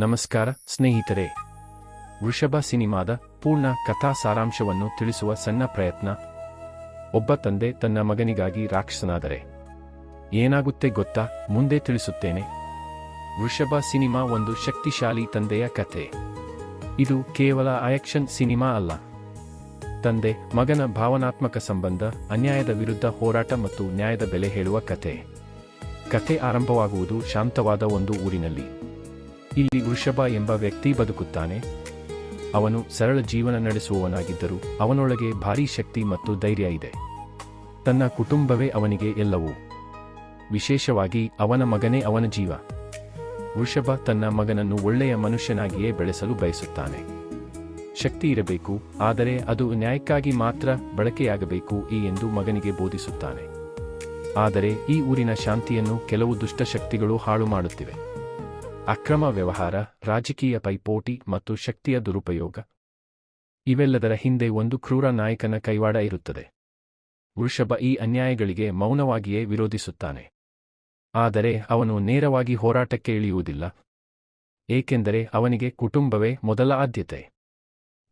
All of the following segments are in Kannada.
ನಮಸ್ಕಾರ, ಸ್ನೇಹಿತರೆ. ವೃಷಭ ಸಿನಿಮಾದ ಪೂರ್ಣ ಕಥಾ ಸಾರಾಂಶವನ್ನು ತಿಳಿಸುವ ಸಣ್ಣ ಪ್ರಯತ್ನ. ಒಬ್ಬ ತಂದೆ ತನ್ನ ಮಗನಿಗಾಗಿ ರಾಕ್ಷಸನಾದರೆ. ಏನಾಗುತ್ತೆ ಗೊತ್ತಾ? ಮುಂದೆ ತಿಳಿಸುತ್ತೇನೆ. ವೃಷಭ ಸಿನಿಮಾ ಒಂದು ಶಕ್ತಿಶಾಲಿ ತಂದೆಯ ಕಥೆ. ಇದು ಕೇವಲ ಆಯಕ್ಷನ್ ಸಿನಿಮಾ ಅಲ್ಲ. ತಂದೆ, ಮಗನ ಭಾವನಾತ್ಮಕ ಸಂಬಂಧ, ಅನ್ಯಾಯದ ವಿರುದ್ಧ ಹೋರಾಟ ಮತ್ತು ನ್ಯಾಯದ ಬೆಲೆ ಹೇಳುವ ಕಥೆ. ಕಥೆ ಆರಂಭವಾಗುವುದು ಶಾಂತವಾದ ಒಂದು ಊರಿನಲ್ಲಿ. ಇಲ್ಲಿ ವೃಷಭ ಎಂಬ ವ್ಯಕ್ತಿ ಬದುಕುತ್ತಾನೆ. ಅವನು ಸರಳ ಜೀವನ ನಡೆಸುವವನಾಗಿದ್ದರೂ ಅವನೊಳಗೆ ಭಾರೀ ಶಕ್ತಿ ಮತ್ತು ಧೈರ್ಯ ಇದೆ. ತನ್ನ ಕುಟುಂಬವೇ ಅವನಿಗೆ ಎಲ್ಲವೂ. ವಿಶೇಷವಾಗಿ ಅವನ ಮಗನೇ ಅವನ ಜೀವ. ವೃಷಭ ತನ್ನ ಮಗನನ್ನು ಒಳ್ಳೆಯ ಮನುಷ್ಯನಾಗಿಯೇ ಬೆಳೆಸಲು ಬಯಸುತ್ತಾನೆ. ಶಕ್ತಿ ಇರಬೇಕು, ಆದರೆ ಅದು ನ್ಯಾಯಕ್ಕಾಗಿ ಮಾತ್ರ ಬಳಕೆಯಾಗಬೇಕು ಈ ಎಂದು ಮಗನಿಗೆ ಬೋಧಿಸುತ್ತಾನೆ. ಆದರೆ ಈ ಊರಿನ ಶಾಂತಿಯನ್ನು ಕೆಲವು ದುಷ್ಟಶಕ್ತಿಗಳು ಹಾಳು ಮಾಡುತ್ತಿವೆ ಅಕ್ರಮ ವ್ಯವಹಾರ, ರಾಜಕೀಯ ಪೈಪೋಟಿ ಮತ್ತು ಶಕ್ತಿಯ ದುರುಪಯೋಗ. ಇವೆಲ್ಲದರ ಹಿಂದೆ ಒಂದು ಕ್ರೂರ ನಾಯಕನ ಕೈವಾಡ ಇರುತ್ತದೆ. ವೃಷಭ ಈ ಅನ್ಯಾಯಗಳಿಗೆ ಮೌನವಾಗಿಯೇ ವಿರೋಧಿಸುತ್ತಾನೆ. ಆದರೆ ಅವನು ನೇರವಾಗಿ ಹೋರಾಟಕ್ಕೆ ಇಳಿಯುವುದಿಲ್ಲ. ಏಕೆಂದರೆ ಅವನಿಗೆ ಕುಟುಂಬವೇ ಮೊದಲ ಆದ್ಯತೆ.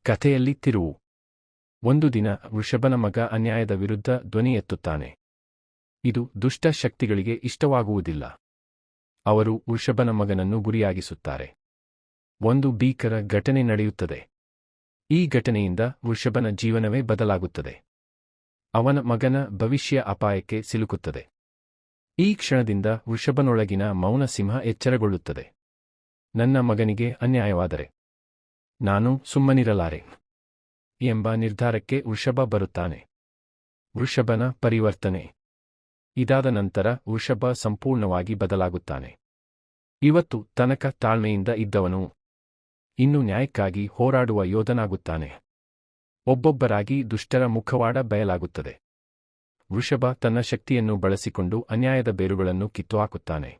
ಕಥೆಯಲ್ಲಿ ತಿರುವು. ಒಂದು ದಿನ ವೃಷಭನ ಮಗ ಅನ್ಯಾಯದ ವಿರುದ್ಧ ಧ್ವನಿ ಎತ್ತುತ್ತಾನೆ. ಇದು ದುಷ್ಟ ಶಕ್ತಿಗಳಿಗೆ ಇಷ್ಟವಾಗುವುದಿಲ್ಲ. ಅವರು ವೃಷಭನ ಮಗನನ್ನು ಗುರಿಯಾಗಿಸುತ್ತಾರೆ. ಒಂದು ಭೀಕರ ಘಟನೆ ನಡೆಯುತ್ತದೆ. ಈ ಘಟನೆಯಿಂದ ವೃಷಭನ ಜೀವನವೇ ಬದಲಾಗುತ್ತದೆ. ಅವನ ಮಗನ ಭವಿಷ್ಯ ಅಪಾಯಕ್ಕೆ ಸಿಲುಕುತ್ತದೆ. ಈ ಕ್ಷಣದಿಂದ ವೃಷಭನೊಳಗಿನ ಮೌನ ಸಿಂಹ ಎಚ್ಚರಗೊಳ್ಳುತ್ತದೆ. ನನ್ನ ಮಗನಿಗೆ ಅನ್ಯಾಯವಾದರೆ. ನಾನು ಸುಮ್ಮನಿರಲಾರೆ ಎಂಬ ನಿರ್ಧಾರಕ್ಕೆ ವೃಷಭ ಬರುತ್ತಾನೆ. ವೃಷಭನ ಪರಿವರ್ತನೆ. ಇದಾದ ನಂತರ ವೃಷಭ ಸಂಪೂರ್ಣವಾಗಿ ಬದಲಾಗುತ್ತಾನೆ. ಇವತ್ತು ತನಕ ತಾಳ್ಮೆಯಿಂದ ಇದ್ದವನು, ಇನ್ನು ನ್ಯಾಯಕ್ಕಾಗಿ ಹೋರಾಡುವ ಯೋಧನಾಗುತ್ತಾನೆ. ಒಬ್ಬೊಬ್ಬರಾಗಿ ದುಷ್ಟರ ಮುಖವಾಡ ಬಯಲಾಗುತ್ತದೆ. ವೃಷಭ ತನ್ನ ಶಕ್ತಿಯನ್ನು ಬಳಸಿಕೊಂಡು ಅನ್ಯಾಯದ ಬೇರುಗಳನ್ನು ಕಿತ್ತುಹಾಕುತ್ತಾನೆ.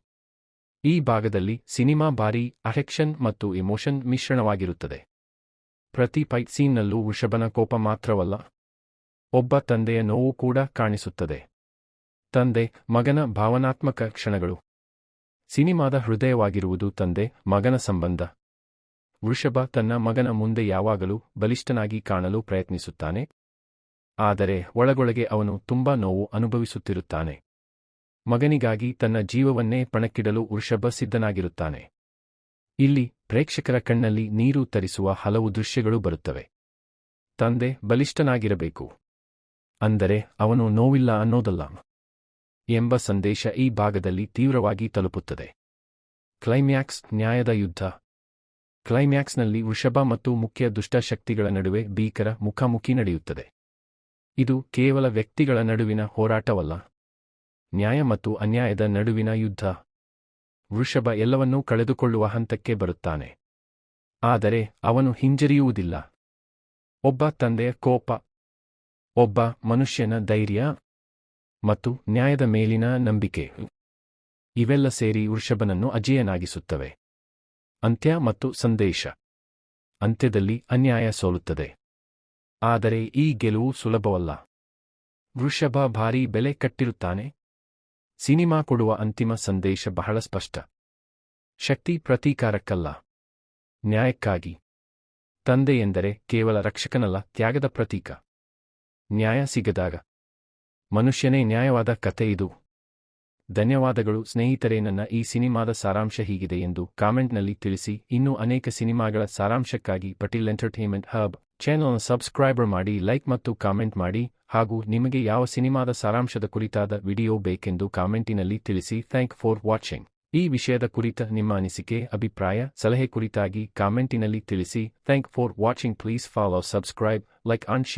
ಈ ಭಾಗದಲ್ಲಿ ಸಿನಿಮಾ ಬಾರಿ ಅಫೆಕ್ಷನ್ ಮತ್ತು ಇಮೋಷನ್ ಮಿಶ್ರಣವಾಗಿರುತ್ತದೆ. ಪ್ರತಿ ಫೈಟ್ ಸೀನ್ನಲ್ಲೂ ವೃಷಭನ ಕೋಪ ಮಾತ್ರವಲ್ಲ, ಒಬ್ಬ ತಂದೆಯ ನೋವು ಕೂಡ ಕಾಣಿಸುತ್ತದೆ. ತಂದೆ, ಮಗನ ಭಾವನಾತ್ಮಕ ಕ್ಷಣಗಳು. ಸಿನಿಮಾದ ಹೃದಯವಾಗಿರುವುದು ತಂದೆ, ಮಗನ ಸಂಬಂಧ. ವೃಷಭ ತನ್ನ ಮಗನ ಮುಂದೆ ಯಾವಾಗಲೂ ಬಲಿಷ್ಠನಾಗಿ ಕಾಣಲು ಪ್ರಯತ್ನಿಸುತ್ತಾನೆ. ಆದರೆ ಒಳಗೊಳಗೆ ಅವನು ತುಂಬಾ ನೋವು ಅನುಭವಿಸುತ್ತಿರುತ್ತಾನೆ. ಮಗನಿಗಾಗಿ ತನ್ನ ಜೀವವನ್ನೇ ಪಣಕ್ಕಿಡಲು ವೃಷಭ ಸಿದ್ಧನಾಗಿರುತ್ತಾನೆ. ಇಲ್ಲಿ ಪ್ರೇಕ್ಷಕರ ಕಣ್ಣಲ್ಲಿ ನೀರು ತರಿಸುವ ಹಲವು ದೃಶ್ಯಗಳು ಬರುತ್ತವೆ. ತಂದೆ ಬಲಿಷ್ಠನಾಗಿರಬೇಕು. ಅಂದರೆ ಅವನು ನೋವಿಲ್ಲ ಅನ್ನೋದಲ್ಲ. ಎಂಬ ಸಂದೇಶ ಈ ಭಾಗದಲ್ಲಿ ತೀವ್ರವಾಗಿ ತಲುಪುತ್ತದೆ. ಕ್ಲೈಮ್ಯಾಕ್ಸ್ ನ್ಯಾಯದ ಯುದ್ಧ. ಕ್ಲೈಮ್ಯಾಕ್ಸ್ನಲ್ಲಿ ವೃಷಭ ಮತ್ತು ಮುಖ್ಯ ದುಷ್ಟಶಕ್ತಿಗಳ ನಡುವೆ ಭೀಕರ ಮುಖಾಮುಖಿ ನಡೆಯುತ್ತದೆ. ಇದು ಕೇವಲ ವ್ಯಕ್ತಿಗಳ ನಡುವಿನ ಹೋರಾಟವಲ್ಲ. ನ್ಯಾಯ ಮತ್ತು ಅನ್ಯಾಯದ ನಡುವಿನ ಯುದ್ಧ. ವೃಷಭ ಎಲ್ಲವನ್ನೂ ಕಳೆದುಕೊಳ್ಳುವ ಹಂತಕ್ಕೆ ಬರುತ್ತಾನೆ. ಆದರೆ ಅವನು ಹಿಂಜರಿಯುವುದಿಲ್ಲ. ಒಬ್ಬ ತಂದೆಯ ಕೋಪ. ಒಬ್ಬ ಮನುಷ್ಯನ ಧೈರ್ಯ. ಮತ್ತು ನ್ಯಾಯದ ಮೇಲಿನ ನಂಬಿಕೆ. ಇವೆಲ್ಲ ಸೇರಿ ವೃಷಭನನ್ನು ಅಜೇಯನಾಗಿಸುತ್ತವೆ. ಅಂತ್ಯ ಮತ್ತು ಸಂದೇಶ. ಅಂತ್ಯದಲ್ಲಿ ಅನ್ಯಾಯ ಸೋಲುತ್ತದೆ. ಆದರೆ ಈ ಗೆಲುವು ಸುಲಭವಲ್ಲ. ವೃಷಭ ಭಾರೀ ಬೆಲೆ ಕಟ್ಟಿರುತ್ತಾನೆ. ಸಿನಿಮಾ ಕೊಡುವ ಅಂತಿಮ ಸಂದೇಶ ಬಹಳ ಸ್ಪಷ್ಟ. ಶಕ್ತಿ ಪ್ರತೀಕಾರಕ್ಕಲ್ಲ. ನ್ಯಾಯಕ್ಕಾಗಿ. ತಂದೆ ಎಂದರೆ ಕೇವಲ ರಕ್ಷಕನಲ್ಲ, ತ್ಯಾಗದ ಪ್ರತೀಕ. ನ್ಯಾಯ ಸಿಗದಾಗ. ಮನುಷ್ಯನೇ ನ್ಯಾಯವಾದ ಕತೆ ಇದು. ಧನ್ಯವಾದಗಳು ಸ್ನೇಹಿತರೇ, ನನ್ನ ಈ ಸಿನಿಮಾದ ಸಾರಾಂಶ ಹೀಗಿದೆ ಎಂದು ಕಾಮೆಂಟ್ನಲ್ಲಿ ತಿಳಿಸಿ. ಇನ್ನೂ ಅನೇಕ ಸಿನಿಮಾಗಳ ಸಾರಾಂಶಕ್ಕಾಗಿ ಪಟೇಲ್ ಎಂಟರ್ಟೈನ್ಮೆಂಟ್ ಹಬ್ ಚಾನಲ್ನ ಸಬ್ಸ್ಕ್ರೈಬರ್ ಮಾಡಿ, ಲೈಕ್ ಮತ್ತು ಕಾಮೆಂಟ್ ಮಾಡಿ ಹಾಗೂ ನಿಮಗೆ ಯಾವ ಸಿನಿಮಾದ ಸಾರಾಂಶದ ಕುರಿತಾದ ವಿಡಿಯೋ ಬೇಕೆಂದು ಕಾಮೆಂಟಿನಲ್ಲಿ ತಿಳಿಸಿ. Thank for watching. ಈ ವಿಷಯದ ಕುರಿತ ನಿಮ್ಮ ಅನಿಸಿಕೆ, ಅಭಿಪ್ರಾಯ, ಸಲಹೆ ಕುರಿತಾಗಿ ಕಾಮೆಂಟಿನಲ್ಲಿ ತಿಳಿಸಿ. Thank for watching. Please follow, subscribe, like and share.